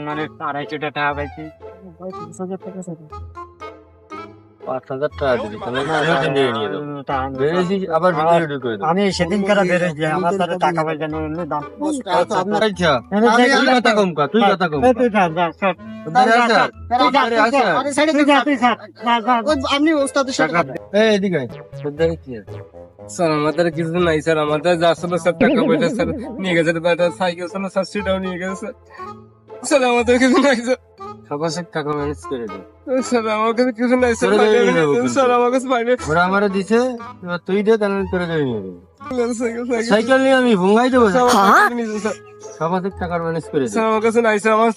মানে টাকা পাইছি পাঁচ হাজার টাকা আবার আমি সেদিন করে আমার তাহলে টাকা পয়সা নিয়ে দাম আচ্ছা তুই কথা কম তুই কথা কম তুই? স্যার আমাদের কিছু নাই স্যার আমাদের যা ছিল টাকা পয়সা স্যার নিয়ে গেছে সাইকেল ছিল স্যার সেটাও নিয়ে গেছে স্যার আমাদের কিছু নাই স্যার। সবার টাকা ম্যানেজ করে দে। স্যার আমার কাছে কিছু নাই স্যার। স্যার আমার কাছে পাইনি ওরা আমারে দিছে তুই দে তাহলে করে দেবে সাইকেল নিয়ে আমি ভুঙ্গাই দেবো স্যার। সবার টাকার ম্যানেজ করে স্যার আমার কাছে নাই স্যার আমার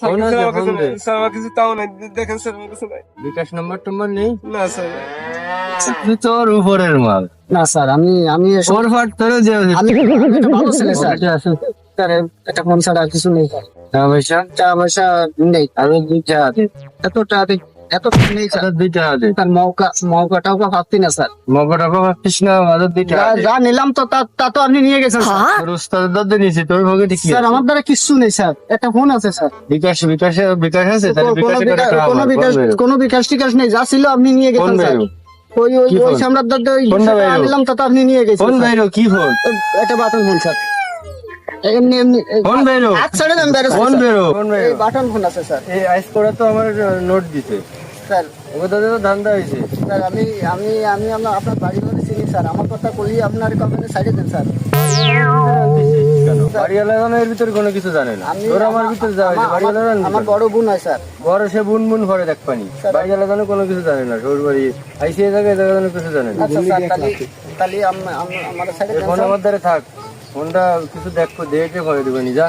কাছে নাই। স্যার আমার কাছে তাও নাই। দেখেন স্যার আমার কাছে নাই। বিকাশ নাম্বার টাম্বার নেই? না স্যার। তোর উপরের মাল। না স্যার আমি আমি ফোর ফাট তোরে যে আমি একটা ভালো ছেলে স্যার। একটা ছাড়া আর কিছু নেই টাকা পয়সা? টাকা পয়সা নেই আরও দুইটা আছে। এত টাকা এত নেই স্যার। দুইটা আছে। তার মৌকা মৌকা টাকা পাচ্ছি না স্যার। মগা টাকা ভাবছিস না আরও দুইটা যা নিলাম তো তা তা তো আপনি নিয়ে গেছেন স্যার। তোর নিয়েছি তোর পকেটে কি স্যার আমার দ্বারা কিচ্ছু নেই স্যার। একটা ফোন আছে স্যার। বিকাশ বিকাশে বিকাশ আছে কোনো বিকাশ কোনো বিকাশ। কোনো টিকাশ নেই যা ছিল আপনি নিয়ে গেছেন স্যার। ওই ওই? সামরার দাদা ওই। নিলাম তা আপনি নিয়ে গেছেন কি ফোন? একটা বাটন ফোন স্যার। এমনি এমনি ফোন বেরো। হাত ছেড়ে বেরো ফোন বেরো। ফোন বেরো। বাটন ফোন আছে স্যার? এই আইস করে তো আমার নোট দিতে। স্যার। ওকে দাদা তো ধান্দা হয়েছে। স্যার আমি আমি আমি আপনার আপনার বাড়ি ঘরে চিনি স্যার। আমার কথা বলি আপনার কমেন্টে সাইডে দেন স্যার। কেন? বাড়ি লাগানো এর ভিতরে কোনো কিছু জানে না। আমি তোর আমার ভিতরে আমার- বড় বোন হয় স্যার। বড় সে বুন বুন ভরে দেখ পানি। বাড়ি লাগানো কোনো কিছু জানে না বাড়ি। লাগানো কিছু জানে না। আচ্ছা স্যার তাহলে তাহলে আম- আম- আমার সাইডে ফোন আমার দ্বারা থাক। ফোনটা কিছু দেখ দেখে ভরে দেবেনি যা।